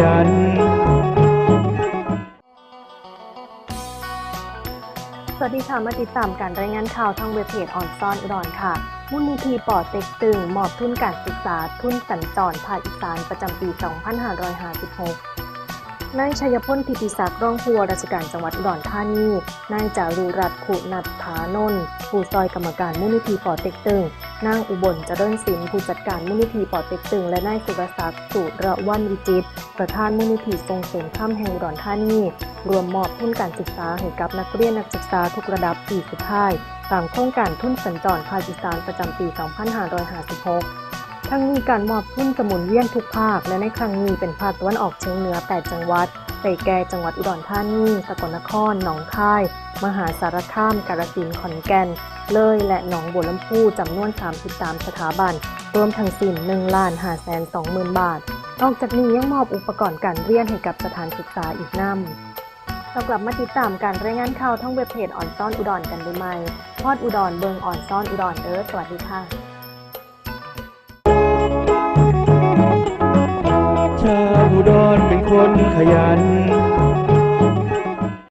ยัน สวัสดีค่ะ มาติดตามการรายงานข่าวทางเว็บเพจออนซอนอุดรค่ะมูลนิธิป่อเต็กตึงมอบทุนการศึกษาทุนสัญจรภาคอีสานประจำปี 2556 นายชัยพลทิติศักดิ์รองผู้ว่าราชการจังหวัดอุดรธานี นายจารุรัตน์ขุนัทธานนท์ผู้ซอยกรรมการมูลนิธิป่อเต็กตึง นางอุบลเจริญศิลป์ผู้จัดการมูลนิธิป่อเต็กตึง และนายสุรศักดิ์สุระวันวิจิตประธานมูลนิธิส่งเสริมข้ามแห่งอุดรธานี รวมมอบทุนการศึกษาให้กับนักเรียนนักศึกษาทุกระดับปีสุดท้ายตามโครงการทุนสัญจรภาคอีสานประจำปี 2556 ทั้งนี้การมอบทุนจะหมุนเวียนทุกภาค และในครั้งนี้เป็นภาคตะวันออกเฉียงเหนือ 8 จังหวัดได้แก่จังหวัดอุดรธานี สกลนคร หนองคาย มหาสารคาม กาฬสินธุ์ ขอนแก่น เลย และหนองบัวลำพูจำนวน 33 สถาบัน รวมทั้งสิ้น1ล้าน5แสน20,000 บาท นอกจากนี้ยังมอบอุปกรณ์การเรียนให้กับสถานศึกษาอีกนำเรากลับมาติดตามการรายงานข่าวทั้งเว็บเพจอ่อนซ่อนอุดรกันได้ไหมพอดอุดรเบิงอ่อนซ่อนอุดรเด้อสวัสดีค่ะ ชาวอุดรเป็นคนขยัน